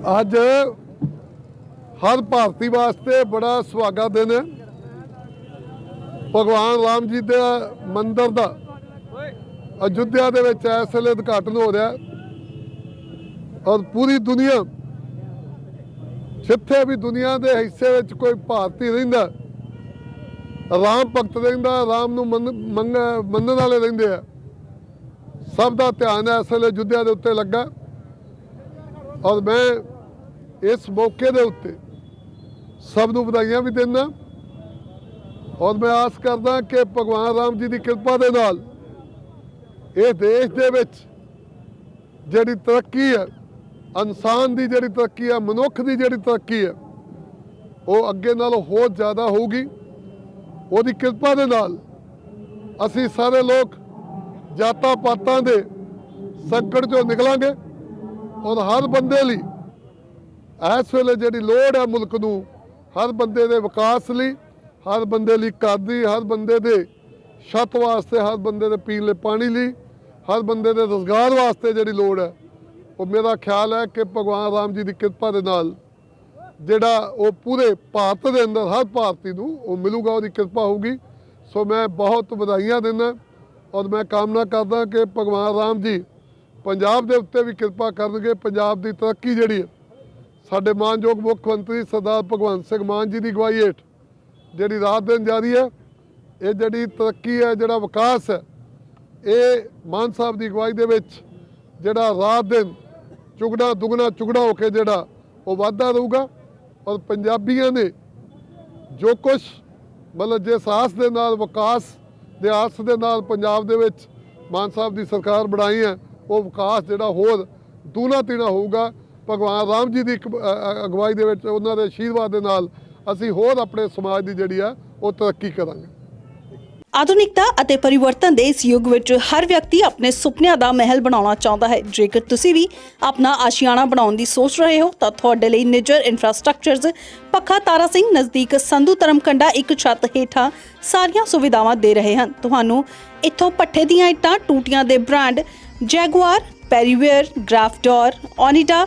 ਅੱਜ ਹਰ ਭਾਰਤੀ ਵਾਸਤੇ ਬੜਾ ਸੁਹਾਗਾ ਦਿਨ ਹੈ। ਭਗਵਾਨ ਰਾਮ ਜੀ ਦੇ ਮੰਦਿਰ ਦਾ ਅਯੁੱਧਿਆ ਦੇ ਵਿੱਚ ਇਸ ਵੇਲੇ ਉਦਘਾਟਨ ਹੋ ਰਿਹਾ ਔਰ ਪੂਰੀ ਦੁਨੀਆ, ਜਿੱਥੇ ਵੀ ਦੁਨੀਆ ਦੇ ਹਿੱਸੇ ਵਿੱਚ ਕੋਈ ਭਾਰਤੀ ਰਹਿੰਦਾ ਰਾਮ ਭਗਤ ਰਹਿੰਦਾ ਰਾਮ ਨੂੰ ਮੰਨ- ਮੰਨ- ਮੰਨਣ ਵਾਲੇ ਰਹਿੰਦੇ ਆ। ਸਭ ਦਾ ਧਿਆਨ ਇਸ ਵੇਲੇ ਅਯੁੱਧਿਆ ਦੇ ਉੱਤੇ ਲੱਗਾ। ਔਰ ਮੈਂ ਇਸ ਮੌਕੇ ਦੇ ਉੱਤੇ ਸਭ ਨੂੰ ਵਧਾਈਆਂ ਵੀ ਦਿੰਦਾ। ਔਰ ਮੈਂ ਆਸ ਕਰਦਾ ਕਿ ਭਗਵਾਨ ਰਾਮ ਜੀ ਦੀ ਕਿਰਪਾ ਦੇ ਨਾਲ ਇਹ ਦੇਸ਼ ਦੇ ਵਿੱਚ ਜਿਹੜੀ ਤਰੱਕੀ ਹੈ, ਇਨਸਾਨ ਦੀ ਜਿਹੜੀ ਤਰੱਕੀ ਹੈ, ਮਨੁੱਖ ਦੀ ਜਿਹੜੀ ਤਰੱਕੀ ਹੈ, ਉਹ ਅੱਗੇ ਨਾਲੋਂ ਹੋਰ ਜ਼ਿਆਦਾ ਹੋਊਗੀ। ਉਹਦੀ ਕਿਰਪਾ ਦੇ ਨਾਲ ਅਸੀਂ ਸਾਰੇ ਲੋਕ ਜਾਤਾਂ ਪਾਤਾਂ ਦੇ ਸੰਕਟ ਚੋਂ ਨਿਕਲਾਂਗੇ। ਔਰ ਹਰ ਬੰਦੇ ਲਈ ਇਸ ਵੇਲੇ ਜਿਹੜੀ ਲੋੜ ਹੈ ਮੁਲਕ ਨੂੰ, ਹਰ ਬੰਦੇ ਦੇ ਵਿਕਾਸ ਲਈ, ਹਰ ਬੰਦੇ ਲਈ ਘਰ ਦੀ, ਹਰ ਬੰਦੇ ਦੇ ਛੱਤ ਵਾਸਤੇ, ਹਰ ਬੰਦੇ ਦੇ ਪੀਣ ਲਈ ਪਾਣੀ ਲਈ, ਹਰ ਬੰਦੇ ਦੇ ਰੋਜ਼ਗਾਰ ਵਾਸਤੇ ਜਿਹੜੀ ਲੋੜ ਹੈ, ਉਹ ਮੇਰਾ ਖਿਆਲ ਹੈ ਕਿ ਭਗਵਾਨ ਰਾਮ ਜੀ ਦੀ ਕਿਰਪਾ ਦੇ ਨਾਲ ਜਿਹੜਾ ਉਹ ਪੂਰੇ ਭਾਰਤ ਦੇ ਅੰਦਰ, ਹਰ ਭਾਰਤੀ ਨੂੰ ਉਹ ਮਿਲੂਗਾ, ਉਹਦੀ ਕਿਰਪਾ ਹੋਊਗੀ। ਸੋ ਮੈਂ ਬਹੁਤ ਵਧਾਈਆਂ ਦਿੰਦਾ ਔਰ ਮੈਂ ਕਾਮਨਾ ਕਰਦਾ ਕਿ ਭਗਵਾਨ ਰਾਮ ਜੀ ਪੰਜਾਬ ਦੇ ਉੱਤੇ ਵੀ ਕਿਰਪਾ ਕਰਨਗੇ, ਪੰਜਾਬ ਦੀ ਤਰੱਕੀ ਜਿਹੜੀ ਹੈ ਸਾਡੇ ਮਾਨਯੋਗ ਮੁੱਖ ਮੰਤਰੀ ਸਰਦਾਰ ਭਗਵੰਤ ਸਿੰਘ ਮਾਨ ਜੀ ਦੀ ਅਗਵਾਈ ਹੇਠ ਜਿਹੜੀ ਰਾਤ ਦਿਨ ਜਾਰੀ ਹੈ, ਇਹ ਜਿਹੜੀ ਤਰੱਕੀ ਹੈ, ਜਿਹੜਾ ਵਿਕਾਸ ਹੈ, ਇਹ ਮਾਨ ਸਾਹਿਬ ਦੀ ਅਗਵਾਈ ਦੇ ਵਿੱਚ ਜਿਹੜਾ ਰਾਤ ਦਿਨ ਚੁਗਣਾ ਦੁਗਣਾ ਚੁਗਣਾ ਹੋ ਕੇ ਜਿਹੜਾ ਉਹ ਵਾਧਾ ਰਹੂਗਾ ਔਰ ਪੰਜਾਬੀਆਂ ਨੇ ਜੋ ਕੁਝ ਮਤਲਬ ਜਿਸ ਆਸ ਦੇ ਨਾਲ, ਵਿਕਾਸ ਦੇ ਆਸ ਦੇ ਨਾਲ ਪੰਜਾਬ ਦੇ ਵਿੱਚ ਮਾਨ ਸਾਹਿਬ ਦੀ ਸਰਕਾਰ ਬਣਾਈ ਹੈ, ਉਹ ਵਿਕਾਸ ਜਿਹੜਾ ਹੋਰ ਦੂਣਾ ਤੀਣਾ ਹੋਊਗਾ। ਭਗਵਾਨ ਰਾਮ ਜੀ ਦੀ ਅਗਵਾਈ ਦੇ ਵਿੱਚ ਉਹਨਾਂ ਦੇ ਆਸ਼ੀਰਵਾਦ ਦੇ ਨਾਲ ਅਸੀਂ ਹੋਰ ਆਪਣੇ ਸਮਾਜ ਦੀ ਜਿਹੜੀ ਆ, ਉਹ ਤਰੱਕੀ ਕਰਾਂਗੇ। ਆਧੁਨਿਕਤਾ ਅਤੇ ਪਰਿਵਰਤਨ ਦੇ ਇਸ ਯੁੱਗ ਵਿੱਚ ਹਰ ਵਿਅਕਤੀ ਆਪਣੇ ਸੁਪਨਿਆਂ ਦਾ ਮਹਿਲ ਬਣਾਉਣਾ ਚਾਹੁੰਦਾ ਹੈ। ਜੇਕਰ ਤੁਸੀਂ ਵੀ ਆਪਣਾ ਆਸ਼ੀਆਣਾ ਬਣਾਉਣ ਦੀ ਸੋਚ ਰਹੇ ਹੋ, ਤਾਂ ਤੁਹਾਡੇ ਲਈ ਨਿਜਰ ਇਨਫਰਾਸਟ੍ਰਕਚਰਜ਼ ਪੱਖਾ ਤਾਰਾ ਸਿੰਘ ਨਜ਼ਦੀਕ ਸੰਧੂ ਧਰਮਕੰਡਾ ਇੱਕ ਛੱਤ ਹੇਠਾਂ ਸਾਰੀਆਂ ਸੁਵਿਧਾਵਾਂ ਦੇ ਰਹੇ ਹਨ। ਤੁਹਾਨੂੰ ਇੱਥੋਂ ਪੱਠੇ ਦੀਆਂ ਇੱਟਾਂ, ਟੂਟੀਆਂ ਦੇ ਬ੍ਰਾਂਡ, ਜੈਗੁਆਰ, ਪੈਰੀਵੇਅਰ ਗ੍ਰਾਫਡੋਰ ਓਨੀਡਾ